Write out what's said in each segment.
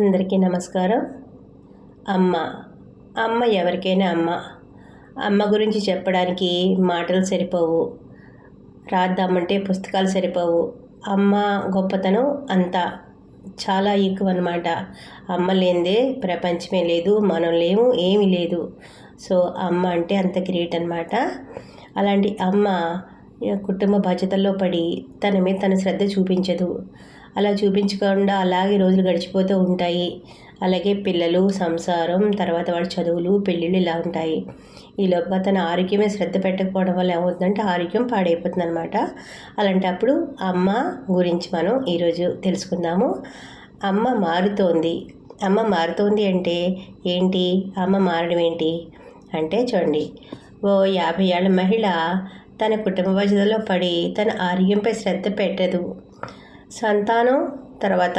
అందరికీ నమస్కారం. అమ్మ. అమ్మ ఎవరికైనా అమ్మ. అమ్మ గురించి చెప్పడానికి మాటలు సరిపోవు. రాద్దామంటే పుస్తకాలు సరిపోవు. అమ్మ గొప్పతనం అంతా చాలా ఎక్కువ అనమాట అమ్మ లేనిదే ప్రపంచమే లేదు మనం లేము ఏమీ లేదు. సో అమ్మ అంటే అంత గ్రేట్ అనమాట అలాంటి అమ్మ కుటుంబ బాధ్యతల్లో పడి తన మీద తన శ్రద్ధ చూపించదు. అలా చూపించకుండా అలాగే రోజులు గడిచిపోతూ ఉంటాయి. అలాగే పిల్లలు సంసారం తర్వాత వాడి చదువులు పెళ్ళిళ్ళు ఇలా ఉంటాయి. ఈలోగా తన ఆరోగ్యమే శ్రద్ధ పెట్టకపోవడం వల్ల ఏమవుతుందంటే ఆరోగ్యం పాడైపోతుంది అనమాట అలాంటప్పుడు అమ్మ గురించి మనం ఈరోజు తెలుసుకుందాము. అమ్మ మారుతోంది. అమ్మ మారుతోంది అంటే ఏంటి? అమ్మ మారడం ఏంటి? అంటే చూడండి. ఓ యాభై ఏళ్ళ మహిళ తన కుటుంబ బాధ్యతలో పడి తన ఆరోగ్యంపై శ్రద్ధ పెట్టదు. సంతానం తర్వాత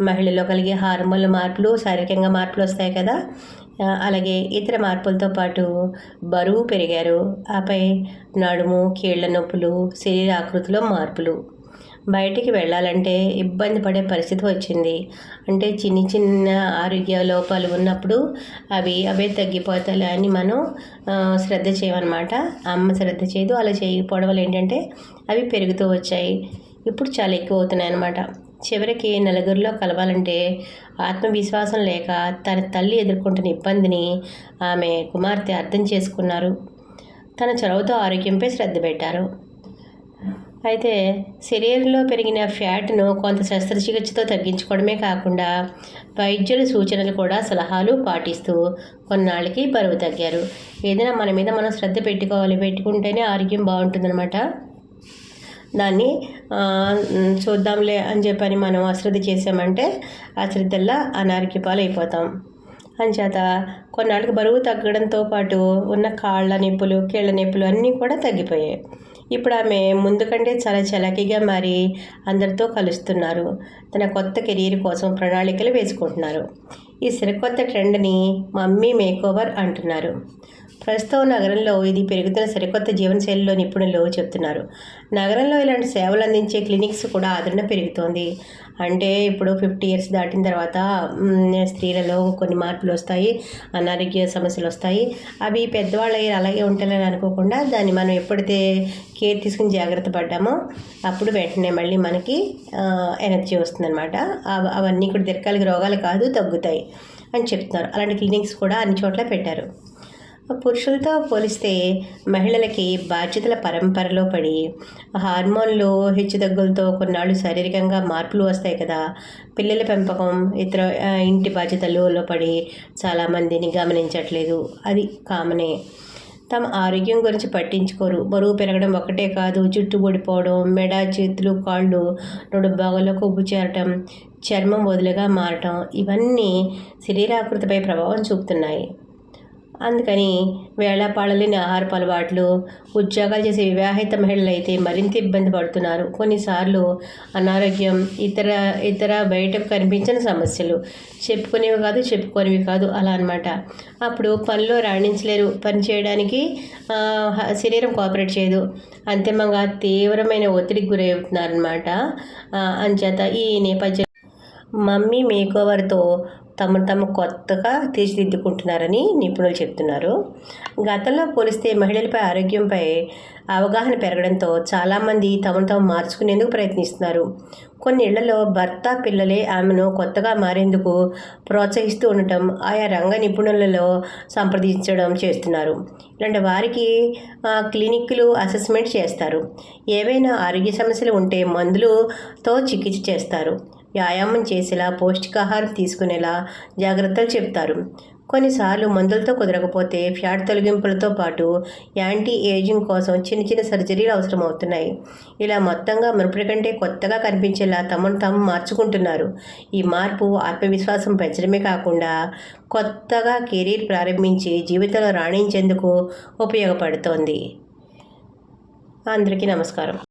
మహిళలో కలిగే హార్మోన్ల మార్పులు శారీరకంగా మార్పులు వస్తాయి కదా. అలాగే ఇతర మార్పులతో పాటు బరువు పెరిగారు. ఆపై నడుము కీళ్ళ నొప్పులు శరీర ఆకృతిలో మార్పులు. బయటికి వెళ్ళాలంటే ఇబ్బంది పడే పరిస్థితి వచ్చింది. అంటే చిన్న చిన్న ఆరోగ్య లోపాలు ఉన్నప్పుడు అవి అవే తగ్గిపోతాయి అని మనం శ్రద్ధ చేయమన్నమాట. అమ్మ శ్రద్ధ చేయదు అలా చేయకపోవడం వల్ల ఏంటంటే అవి పెరుగుతూ వచ్చాయి. ఇప్పుడు చాలా ఎక్కువ అవుతున్నాయి అన్నమాట. చివరికి నలుగురిలో కలవాలంటే ఆత్మవిశ్వాసం లేక తన తల్లి ఎదుర్కొంటున్న ఇబ్బందిని ఆమె కుమార్తె అర్థం చేసుకున్నారు. తన చొరవతో ఆరోగ్యంపై శ్రద్ధ పెట్టారు. అయితే శరీరంలో పెరిగిన ఫ్యాట్ను కొంత శస్త్రచికిత్సతో తగ్గించుకోవడమే కాకుండా వైద్యుల సూచనలు కూడా సలహాలు పాటిస్తూ కొన్నాళ్ళకి బరువు తగ్గారు. ఏదైనా మన మీద మనం శ్రద్ధ పెట్టుకోవాలి పెట్టుకుంటేనే ఆరోగ్యం బాగుంటుందన్నమాట. దాన్ని చూద్దాంలే అని చెప్పని మనం అశ్రద్ధ చేసామంటే అశ్రద్ధల్లా అనారోగ్య పాలైపోతాం. అంచేత కొన్నాళ్ళకి బరువు తగ్గడంతో పాటు ఉన్న కాళ్ళ నొప్పులు కీళ్ళ నొప్పులు అన్నీ కూడా తగ్గిపోయాయి. ఇప్పుడు ఆమె ముందు కంటే చాలా చలాకీగా మారి అందరితో కలుస్తున్నారు. తన కొత్త కెరీర్ కోసం ప్రణాళికలు వేసుకుంటున్నారు. ఈ సరికొత్త ట్రెండ్ని మమ్మీ మేకోవర్ అంటున్నారు. ప్రస్తుతం నగరంలో ఇది పెరుగుతున్న సరికొత్త జీవనశైలిలో నిపుణులు చెప్తున్నారు నగరంలో ఇలాంటి సేవలు అందించే క్లినిక్స్ కూడా ఆదరణ పెరుగుతోంది. అంటే ఇప్పుడు ఫిఫ్టీ ఇయర్స్ దాటిన తర్వాత స్త్రీలలో కొన్ని మార్పులు వస్తాయి అనారోగ్య సమస్యలు వస్తాయి. అవి పెద్దవాళ్ళు అలాగే ఉంటాయని అనుకోకుండా దాన్ని మనం ఎప్పుడైతే కేర్ తీసుకుని జాగ్రత్త పడ్డామో అప్పుడు వెంటనే మళ్ళీ మనకి ఎనర్జీ వస్తుందన్నమాట. అవన్నీ కూడా దీర్ఘకాలిక రోగాలు కాదు తగ్గుతాయి అని చెప్తున్నారు. అలాంటి క్లినిక్స్ కూడా అన్ని చోట్ల పెట్టారు. పురుషులతో పోలిస్తే మహిళలకి బాధ్యతల పరంపరలో పడి హార్మోన్లు హెచ్చుతగ్గులతో కొన్నాళ్ళు శారీరకంగా మార్పులు వస్తాయి కదా. పిల్లల పెంపకం ఇతర ఇంటి బాధ్యతలలో పడి చాలామందిని గమనించట్లేదు. అది కామనే. తమ ఆరోగ్యం గురించి పట్టించుకోరు. బరువు పెరగడం ఒకటే కాదు. జుట్టు ఊడిపోవడం మెడ చేతులు కాళ్ళు రెండు భాగాల్లో కొవ్వు చేరటం చర్మం వదులుగా మారటం ఇవన్నీ శరీరాకృతిపై ప్రభావం చూపుతున్నాయి. అందుకని వేళాపాళలేని ఆహారపు అలవాట్లు ఉద్యోగాలు చేసే వివాహిత మహిళలు అయితే మరింత ఇబ్బంది పడుతున్నారు. కొన్నిసార్లు అనారోగ్యం ఇతర ఇతర బయటకు కనిపించిన సమస్యలు చెప్పుకునేవి కాదు చెప్పుకోనివి కాదు అలా అనమాట అప్పుడు పనిలో రాణించలేరు. పని చేయడానికి శరీరం కోఆపరేట్ చేయదు. అంతిమంగా తీవ్రమైన ఒత్తిడికి గురవుతున్నారనమాట అంచేత ఈ నేపథ్యం మమ్మీ మేకోవర్తో తమను తమ కొత్తగా తీర్చిదిద్దుకుంటున్నారని నిపుణులు చెప్తున్నారు. గతంలో పోలిస్తే మహిళలపై ఆరోగ్యంపై అవగాహన పెరగడంతో చాలామంది తమను తాము మార్చుకునేందుకు ప్రయత్నిస్తున్నారు. కొన్ని ఇళ్ళలో భర్త పిల్లలే ఆమెను కొత్తగా మారేందుకు ప్రోత్సహిస్తూ ఉండటం ఆయా రంగ నిపుణులలో సంప్రదించడం చేస్తున్నారు. ఇలాంటి వారికి క్లినిక్లు అసెస్మెంట్ చేస్తారు. ఏవైనా ఆరోగ్య సమస్యలు ఉంటే మందులతో చికిత్స చేస్తారు. వ్యాయామం చేసేలా పౌష్టికాహారం తీసుకునేలా జాగ్రత్తలు చెప్తారు. కొన్నిసార్లు మందులతో కుదరకపోతే ఫ్యాట్ తొలగింపులతో పాటు యాంటీ ఏజింగ్ కోసం చిన్న చిన్న సర్జరీలు అవసరమవుతున్నాయి. ఇలా మొత్తంగా మునుపటి కంటే కొత్తగా కనిపించేలా తమను తాము మార్చుకుంటున్నారు. ఈ మార్పు ఆత్మవిశ్వాసం పెంచడమే కాకుండా కొత్తగా కెరీర్ ప్రారంభించి జీవితంలో రాణించేందుకు ఉపయోగపడుతోంది. అందరికీ నమస్కారం.